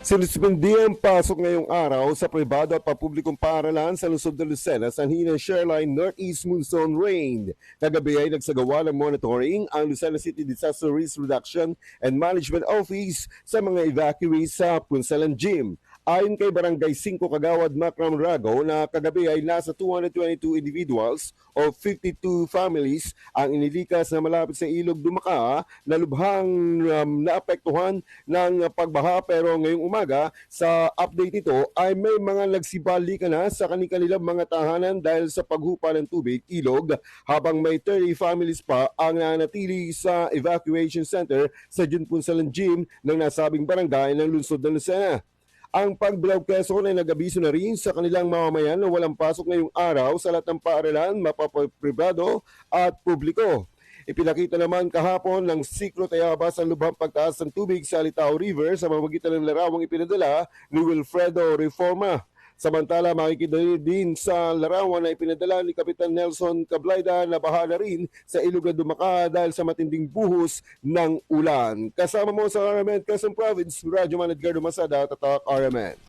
Sinuspindi ang pasok ngayong araw sa pribado at papublikong paaralan sa lungsod ng Lucena sa hinang Shoreline Northeast Monsoon Rain. Kagabi ay nagsagawa ng monitoring ang Lucena City Disaster Risk Reduction and Management Office sa mga evacuees sa Punsalan Gym. Ayon kay Barangay 5 Kagawad Macram Rago na kagabi ay nasa 222 individuals o 52 families ang inilikas na malapit sa ilog Dumaka na lubhang um, naapektuhan ng pagbaha pero ngayong umaga sa update nito ay may mga nagsibali ka na sa kanilang mga tahanan dahil sa paghupa ng tubig ilog habang may 30 families pa ang nanatili sa evacuation center sa Junpunsalan Gym ng nasabing barangay ng lungsod ng Lucena. Ang Quezon ay nagabiso na rin sa kanilang mamamayan na walang pasok ngayong araw sa lahat ng paaralan, mapapribado at publiko. Ipinakita naman kahapon ng siklo tayabas ang lubhang pagtaas ng tubig sa Litao River sa mamagitan ng larawang ipinadala ni Wilfredo Reforma. Samantala, makikita din sa larawan na ipinadala ni Kapitan Nelson Cablayda na baha na rin sa ilog na dumaka dahil sa matinding buhos ng ulan. Kasama mo sa RMN Quezon Province, Radyo Man Edgardo Masada, Tatak RMN.